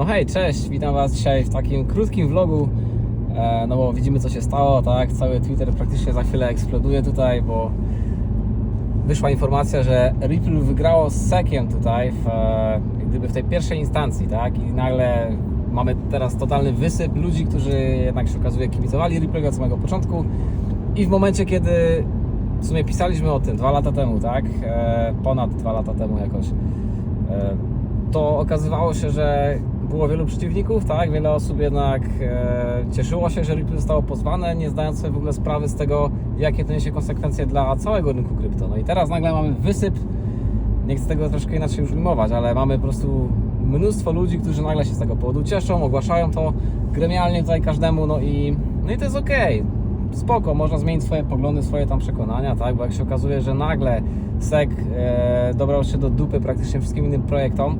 No hej, cześć, witam Was dzisiaj w takim krótkim vlogu. E, no bo widzimy co się stało, tak? Cały Twitter praktycznie za chwilę eksploduje tutaj, bo wyszła informacja, że Ripple wygrało z Sekiem tutaj, w, e, gdyby w tej pierwszej instancji, tak? I nagle mamy teraz totalny wysyp ludzi, którzy jednak się okazuje kibicowali Ripple'ego od samego początku. I w momencie, kiedy w sumie pisaliśmy o tym dwa lata temu, tak? E, ponad dwa lata temu jakoś. To okazywało się, że było wielu przeciwników, tak? Wiele osób jednak e, cieszyło się, że Ripple zostało pozwane, nie zdając sobie w ogóle sprawy z tego, jakie to niesie konsekwencje dla całego rynku krypto. No i teraz nagle mamy wysyp, nie chcę tego troszkę inaczej już ujmować, ale mamy po prostu mnóstwo ludzi, którzy nagle się z tego powodu cieszą, ogłaszają to gremialnie tutaj każdemu, no i, no i to jest okej. Spoko, można zmienić swoje poglądy, swoje tam przekonania, tak? Bo jak się okazuje, że nagle SEC e, dobrał się do dupy praktycznie wszystkim innym projektom,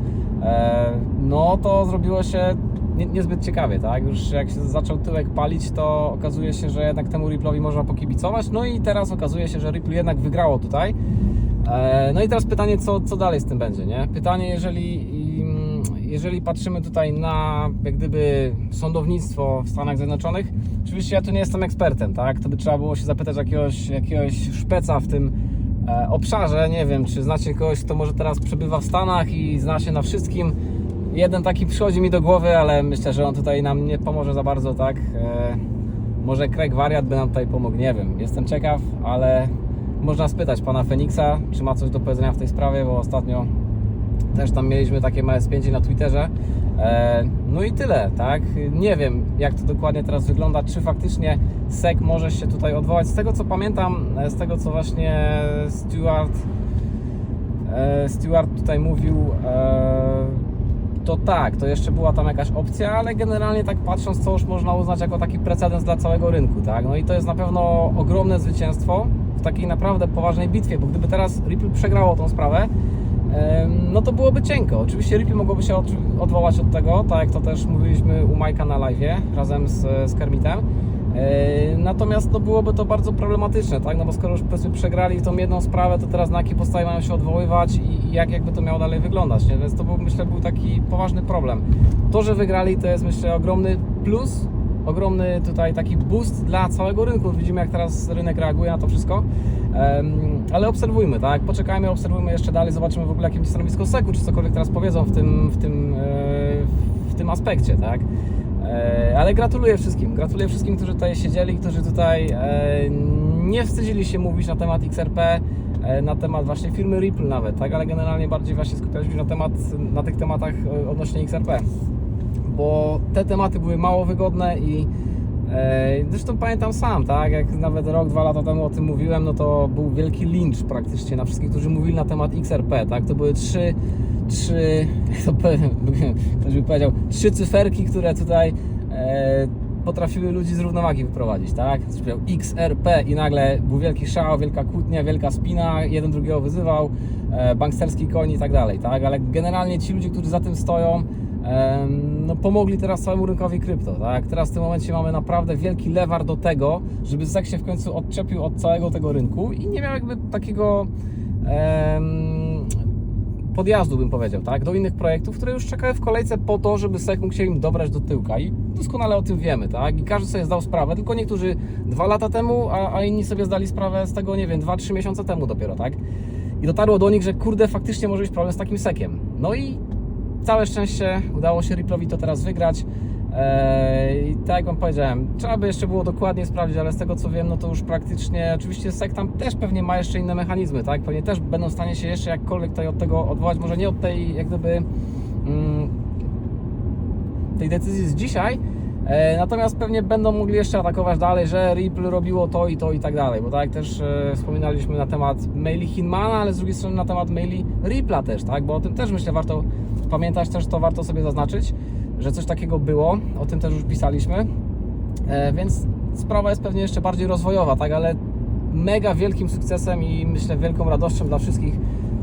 no to zrobiło się nie, niezbyt ciekawie, tak? Już jak się zaczął tyłek palić, to okazuje się, że jednak temu Ripple'owi można pokibicować, no i teraz okazuje się, że Ripple jednak wygrało tutaj. E, No i teraz pytanie, co, co dalej z tym będzie, nie? Pytanie, jeżeli, jeżeli patrzymy tutaj na jak gdyby sądownictwo w Stanach Zjednoczonych, oczywiście ja tu nie jestem ekspertem, tak? To by trzeba było się zapytać jakiegoś, jakiegoś szpeca w tym e, obszarze, nie wiem, czy znacie kogoś, kto może teraz przebywa w Stanach i zna się na wszystkim. Jeden taki przychodzi mi do głowy, ale myślę, że on tutaj nam nie pomoże za bardzo, tak? E, może Craig Wariat by nam tutaj pomógł, nie wiem. Jestem ciekaw, ale można spytać pana Feniksa, czy ma coś do powiedzenia w tej sprawie, bo ostatnio też tam mieliśmy takie małe spięcie na Twitterze. E, no i tyle, tak? Nie wiem, jak to dokładnie teraz wygląda, czy faktycznie SEC może się tutaj odwołać. Z tego co pamiętam, e, z tego co właśnie Stewart, e, Stewart tutaj mówił, to tak, to jeszcze była tam jakaś opcja, ale generalnie tak patrząc, to już można uznać jako taki precedens dla całego rynku, tak? No i to jest na pewno ogromne zwycięstwo w takiej naprawdę poważnej bitwie, bo gdyby teraz Ripple przegrało tą sprawę, no to byłoby cienko. Oczywiście Ripple mogłoby się od, odwołać od tego, tak jak to też mówiliśmy u Majka na live razem z, z Kermitem. E, Natomiast no, byłoby to bardzo problematyczne, tak? No bo skoro już powiedzmy przegrali tą jedną sprawę, to teraz na jakiej podstawie mają się odwoływać i jak jakby to miało dalej wyglądać, nie? Więc to był, myślę, był taki poważny problem. To, że wygrali, to jest myślę ogromny plus, ogromny tutaj taki boost dla całego rynku. Widzimy, jak teraz rynek reaguje na to wszystko. Ale obserwujmy, tak? Poczekajmy, obserwujmy jeszcze dalej, zobaczymy w ogóle jakie będzie stanowisko SEC-u, czy cokolwiek teraz powiedzą w tym, w tym, e, w tym aspekcie, tak? E, Ale gratuluję wszystkim. Gratuluję wszystkim, którzy tutaj siedzieli, którzy tutaj e, nie wstydzili się mówić na temat XRP, na temat właśnie firmy Ripple nawet, tak? Ale generalnie bardziej właśnie skupialiśmy się na, temat, na tych tematach odnośnie XRP. Bo te tematy były mało wygodne i e, zresztą pamiętam sam, tak? Jak nawet rok, dwa lata temu o tym mówiłem, no to był wielki lincz praktycznie na wszystkich, którzy mówili na temat XRP, tak? To były trzy trzy, to ktoś by powiedział, trzy cyferki, które tutaj e, potrafiły ludzi z równowagi wyprowadzić, tak? XRP i nagle był wielki szał, wielka kłótnia, wielka spina, jeden drugiego wyzywał, e, banksterski koń i tak dalej, tak? Ale generalnie ci ludzie, którzy za tym stoją, no, pomogli teraz całemu rynkowi krypto, tak? Teraz w tym momencie mamy naprawdę wielki lewar do tego, żeby SEC się w końcu odczepił od całego tego rynku i nie miał jakby takiego em, podjazdu, bym powiedział, tak, do innych projektów, które już czekały w kolejce po to, żeby SEC mógł się im dobrać do tyłka. I doskonale o tym wiemy, tak, i każdy sobie zdał sprawę, tylko niektórzy dwa lata temu, a, a inni sobie zdali sprawę z tego, nie wiem, dwa, trzy miesiące temu dopiero, tak, i dotarło do nich, że kurde, faktycznie może być problem z takim sekiem, no i całe szczęście udało się Ripple'owi to teraz wygrać. Eee, I tak jak Wam powiedziałem, trzeba by jeszcze było dokładnie sprawdzić, ale z tego co wiem, no to już praktycznie, oczywiście SEC tam też pewnie ma jeszcze inne mechanizmy, tak? Pewnie też będą w stanie się jeszcze jakkolwiek tutaj od tego odwołać, może nie od tej jak gdyby mm, tej decyzji z dzisiaj, natomiast pewnie będą mogli jeszcze atakować dalej, że Ripple robiło to i to i tak dalej, bo tak jak też e, wspominaliśmy na temat maili Hinmana, ale z drugiej strony na temat maili Ripple'a też, tak, bo o tym też myślę warto pamiętać, też to warto sobie zaznaczyć, że coś takiego było, o tym też już pisaliśmy, e, więc sprawa jest pewnie jeszcze bardziej rozwojowa, tak, ale mega wielkim sukcesem i myślę wielką radością dla wszystkich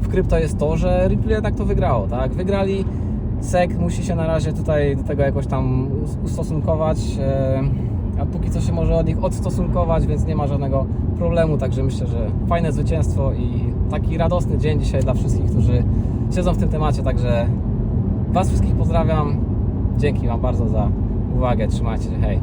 w krypto jest to, że Ripple jednak to wygrało, tak, wygrali SEC musi się na razie tutaj do tego jakoś tam us- ustosunkować, e, a póki co się może od nich odstosunkować, więc nie ma żadnego problemu, także myślę, że fajne zwycięstwo i taki radosny dzień dzisiaj dla wszystkich, którzy siedzą w tym temacie, także Was wszystkich pozdrawiam, Dzięki Wam bardzo za uwagę. Trzymajcie się, hej.